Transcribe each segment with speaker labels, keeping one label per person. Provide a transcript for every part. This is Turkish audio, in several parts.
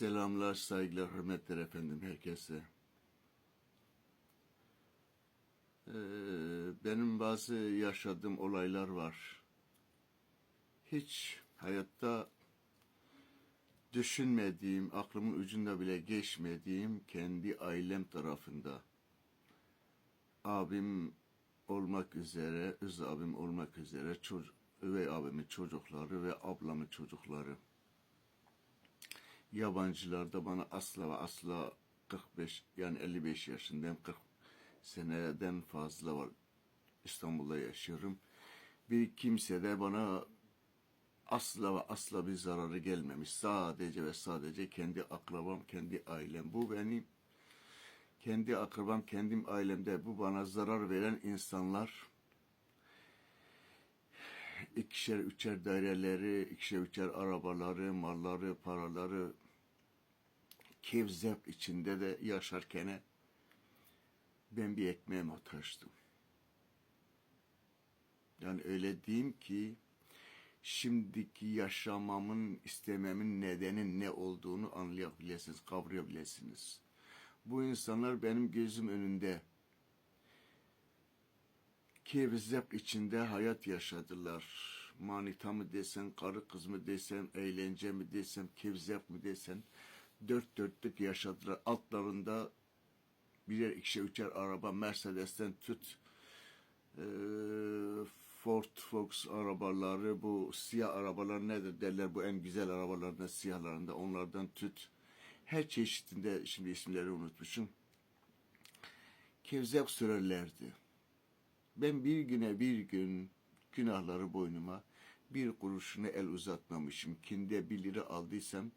Speaker 1: Selamlar, saygılar, hürmetler efendim herkese. Ee, benim bazı yaşadığım olaylar var. Hiç hayatta düşünmediğim, aklımın ucunda bile geçmediğim kendi ailem tarafında. Abim olmak üzere, öz abim olmak üzere, çocuk, üvey abimin çocukları ve ablamın çocukları yabancılar da bana asla ve asla 45 yani 55 yaşındayım 40 seneden fazla var İstanbul'da yaşıyorum. Bir kimse de bana asla ve asla bir zararı gelmemiş. Sadece ve sadece kendi akrabam, kendi ailem. Bu benim kendi akrabam, kendim ailemde bu bana zarar veren insanlar ikişer üçer daireleri, ikişer üçer arabaları, malları, paraları kevzep içinde de yaşarken ben bir ekmeğe muhtaçtım. Yani öyle diyeyim ki şimdiki yaşamamın, istememin nedeni ne olduğunu anlayabilirsiniz, kavrayabilirsiniz. Bu insanlar benim gözüm önünde kevzep içinde hayat yaşadılar. Manita mı desen, karı kız mı desen, eğlence mi desem, kevzep mi desen dört dörtlük yaşadılar. Altlarında birer ikişer üçer araba Mercedes'ten tut e, Ford Fox arabaları bu siyah arabalar nedir derler bu en güzel arabalarından siyahlarında onlardan tut her çeşitinde şimdi isimleri unutmuşum kevzep sürerlerdi. Ben bir güne bir gün günahları boynuma bir kuruşunu el uzatmamışım. Kinde bir lira aldıysam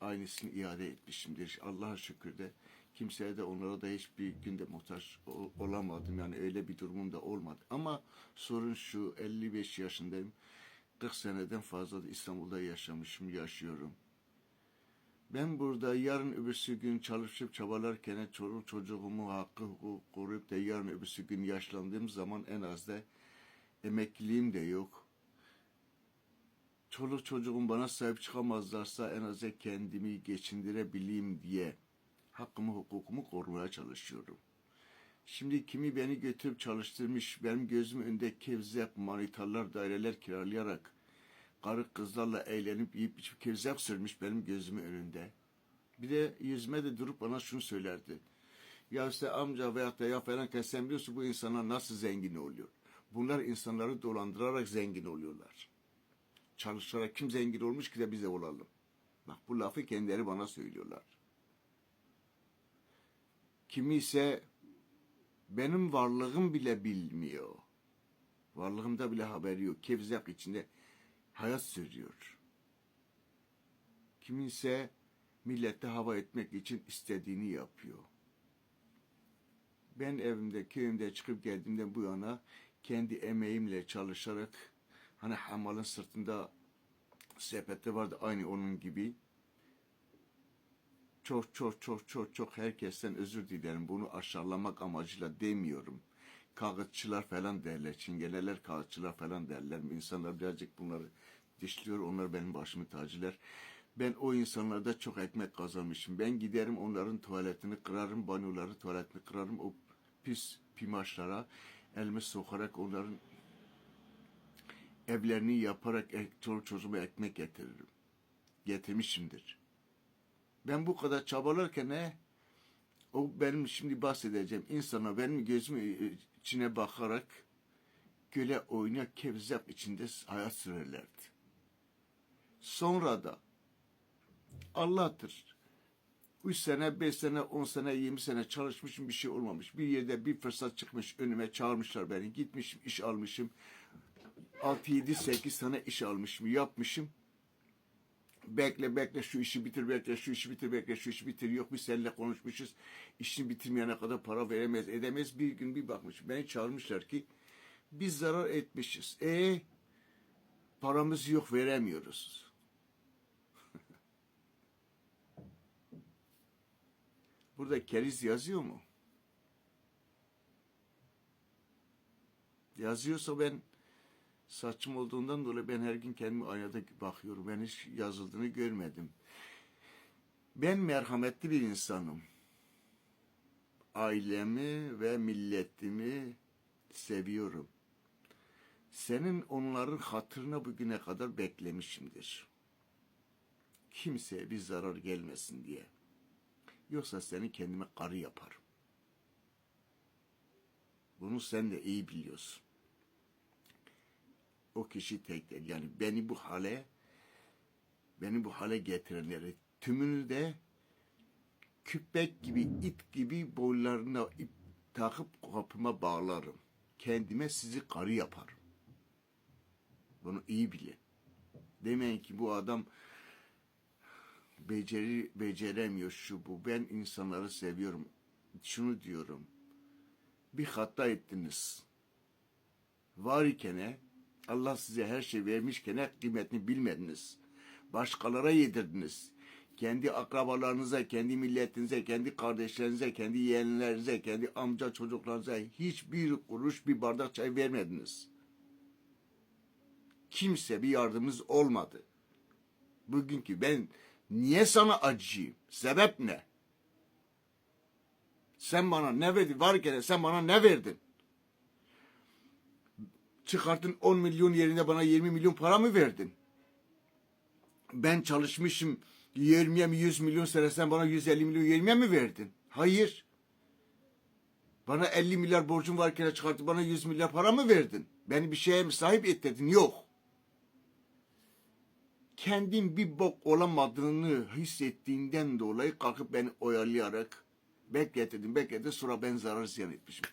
Speaker 1: aynısını iade etmişimdir. Allah'a şükür de kimseye de onlara da hiçbir günde muhtaç ol- olamadım. Yani öyle bir durumum da olmadı. Ama sorun şu 55 yaşındayım. 40 seneden fazla da İstanbul'da yaşamışım, yaşıyorum. Ben burada yarın öbürsü gün çalışıp çabalarken çoluk çocuğumu hakkı hukuk koruyup da yarın öbürsü gün yaşlandığım zaman en az da emekliliğim de yok. Çoluk çocuğum bana sahip çıkamazlarsa en az da kendimi geçindirebileyim diye hakkımı hukukumu korumaya çalışıyorum. Şimdi kimi beni götürüp çalıştırmış, benim gözüm önünde kevzep, manitalar, daireler kiralayarak karı kızlarla eğlenip yiyip içip kevzep sürmüş benim gözümün önünde. Bir de yüzme de durup bana şunu söylerdi. Ya işte amca veyahut da ya falan sen biliyorsun bu insanlar nasıl zengin oluyor. Bunlar insanları dolandırarak zengin oluyorlar. Çalışarak kim zengin olmuş ki de biz de olalım. Bak bu lafı kendileri bana söylüyorlar. Kimi ise benim varlığım bile bilmiyor. Varlığımda bile haberi yok. Kevzap içinde hayat sürüyor. Kiminse millete hava etmek için istediğini yapıyor. Ben evimde, köyümde çıkıp geldiğimden bu yana kendi emeğimle çalışarak hani hamalın sırtında sepette vardı aynı onun gibi çok çok çok çok çok herkesten özür dilerim. Bunu aşağılamak amacıyla demiyorum. Kağıtçılar falan derler. Çingeneler kağıtçılar falan derler. İnsanlar birazcık bunları dişliyor. Onlar benim başımı tacılar. Ben o insanlarda çok ekmek kazanmışım. Ben giderim onların tuvaletini kırarım. Banyoları tuvaletini kırarım. O pis pimaşlara elimi sokarak onların evlerini yaparak çoluk çocuğuma ekmek getiririm. Getirmişimdir. Ben bu kadar çabalarken ne? O benim şimdi bahsedeceğim insana benim gözümün içine bakarak göle oyna kevzap içinde hayat sürerlerdi. Sonra da Allah'tır. Üç sene, beş sene, on sene, yirmi sene çalışmışım bir şey olmamış. Bir yerde bir fırsat çıkmış önüme çağırmışlar beni. Gitmişim iş almışım. Altı, yedi, sekiz tane iş almışım, yapmışım. Bekle bekle şu işi bitir bekle şu işi bitir bekle şu işi bitir. Yok biz seninle konuşmuşuz. İşini bitirmeyene kadar para veremez edemez bir gün bir bakmış beni çağırmışlar ki biz zarar etmişiz. E paramız yok veremiyoruz. Burada keriz yazıyor mu? Yazıyorsa ben saçım olduğundan dolayı ben her gün kendime aynada bakıyorum. Ben hiç yazıldığını görmedim. Ben merhametli bir insanım. Ailemi ve milletimi seviyorum. Senin onların hatırına bugüne kadar beklemişimdir. Kimseye bir zarar gelmesin diye. Yoksa seni kendime karı yaparım. Bunu sen de iyi biliyorsun. O kişi tek değil. Yani beni bu hale beni bu hale getirenleri tümünü de küpek gibi, it gibi boylarına ip takıp kapıma bağlarım. Kendime sizi karı yaparım. Bunu iyi bilin. Demeyin ki bu adam beceri beceremiyor şu bu. Ben insanları seviyorum. Şunu diyorum. Bir hata ettiniz. Var ikene Allah size her şey vermişken kıymetini bilmediniz. Başkalara yedirdiniz. Kendi akrabalarınıza, kendi milletinize, kendi kardeşlerinize, kendi yeğenlerinize, kendi amca çocuklarınıza hiçbir kuruş bir bardak çay vermediniz. Kimse bir yardımınız olmadı. Bugünkü ben niye sana acıyım? Sebep ne? Sen bana ne verdin? Varken sen bana ne verdin? Çıkarttın 10 milyon yerine bana 20 milyon para mı verdin? Ben çalışmışım 20'ye mi 100 milyon sene sen bana 150 milyon 20'ye mi verdin? Hayır. Bana 50 milyar borcum varken çıkartıp bana 100 milyar para mı verdin? Beni bir şeye mi sahip et? Yok. Kendin bir bok olamadığını hissettiğinden dolayı kalkıp beni oyalayarak bekletedin bekletedin sonra ben zarar ziyan etmişim.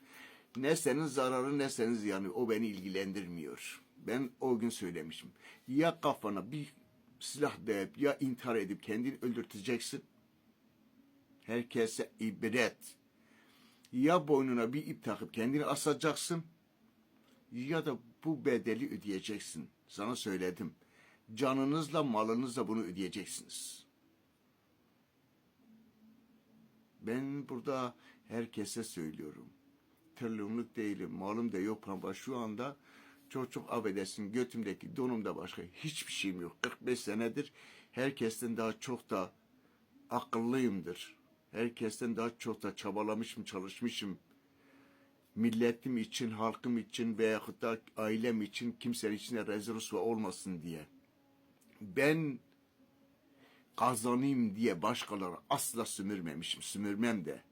Speaker 1: Ne senin zararı ne senin ziyanı o beni ilgilendirmiyor. Ben o gün söylemişim. Ya kafana bir silah dayayıp ya intihar edip kendini öldürteceksin. Herkese ibret. Ya boynuna bir ip takıp kendini asacaksın ya da bu bedeli ödeyeceksin. Sana söyledim. Canınızla malınızla bunu ödeyeceksiniz. Ben burada herkese söylüyorum. Trilyonluk değilim, malım da yok ama şu anda çok çok affedersin götümdeki donumda başka hiçbir şeyim yok. 45 senedir herkesten daha çok da akıllıyımdır. Herkesten daha çok da çabalamışım, çalışmışım. Milletim için, halkım için veyahut da ailem için kimsenin içine rezil olmasın diye. Ben kazanayım diye başkaları asla sömürmemişim, sömürmem de.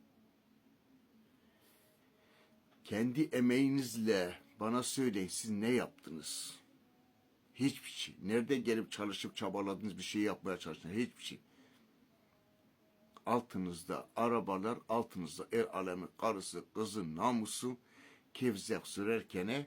Speaker 1: Kendi emeğinizle bana söyleyin siz ne yaptınız? Hiçbir şey. Nerede gelip çalışıp çabaladınız bir şey yapmaya çalıştınız? Hiçbir şey. Altınızda arabalar, altınızda er alemi, karısı, kızı, namusu kevzek sürerken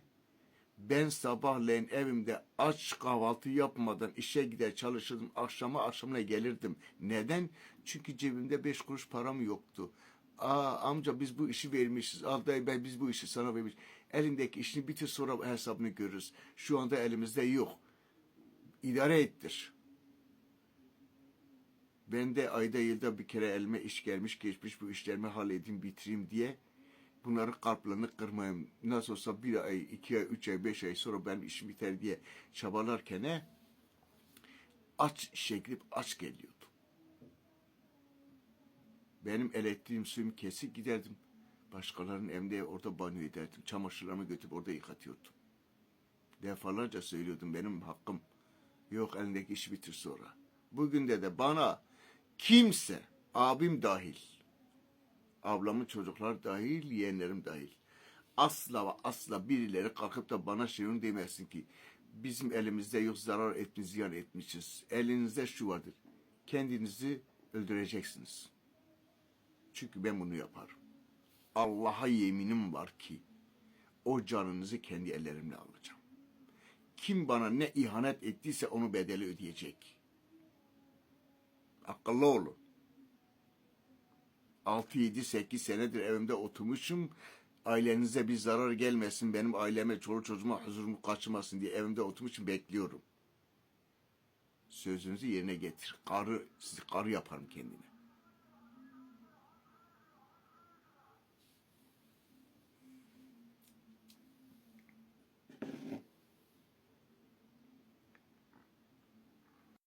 Speaker 1: ben sabahleyin evimde aç kahvaltı yapmadan işe gider çalışırdım. Akşama akşamına gelirdim. Neden? Çünkü cebimde beş kuruş param yoktu. Aa amca biz bu işi vermişiz. Al dayı ben biz bu işi sana vermiş. Elindeki işini bitir sonra hesabını görürüz. Şu anda elimizde yok. İdare ettir. Ben de ayda yılda bir kere elime iş gelmiş geçmiş bu işlerimi halledeyim bitireyim diye bunları kalplerini kırmayayım. Nasıl olsa bir ay, iki ay, üç ay, beş ay sonra benim işim biter diye çabalarken aç işe gidip aç geliyordum. Benim elektriğim suyum kesik giderdim. Başkalarının evinde orada banyo ederdim. Çamaşırlarımı götürüp orada yıkatıyordum. Defalarca söylüyordum benim hakkım. Yok elindeki işi bitir sonra. Bugün de de bana kimse, abim dahil, ablamın çocuklar dahil, yeğenlerim dahil. Asla ve asla birileri kalkıp da bana şunu demesin ki bizim elimizde yok zarar etmiş, ziyan etmişiz. Elinizde şu vardır. Kendinizi öldüreceksiniz. Çünkü ben bunu yaparım. Allah'a yeminim var ki o canınızı kendi ellerimle alacağım. Kim bana ne ihanet ettiyse onu bedeli ödeyecek. Akıllı olun. 6, 7, 8 senedir evimde oturmuşum. Ailenize bir zarar gelmesin, benim aileme, çoluk çocuğuma huzurumu kaçırmasın diye evimde oturmuşum bekliyorum. Sözünüzü yerine getir. Karı, sizi karı yaparım kendime.